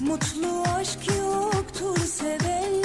Mutlu aşk yoktur sevenler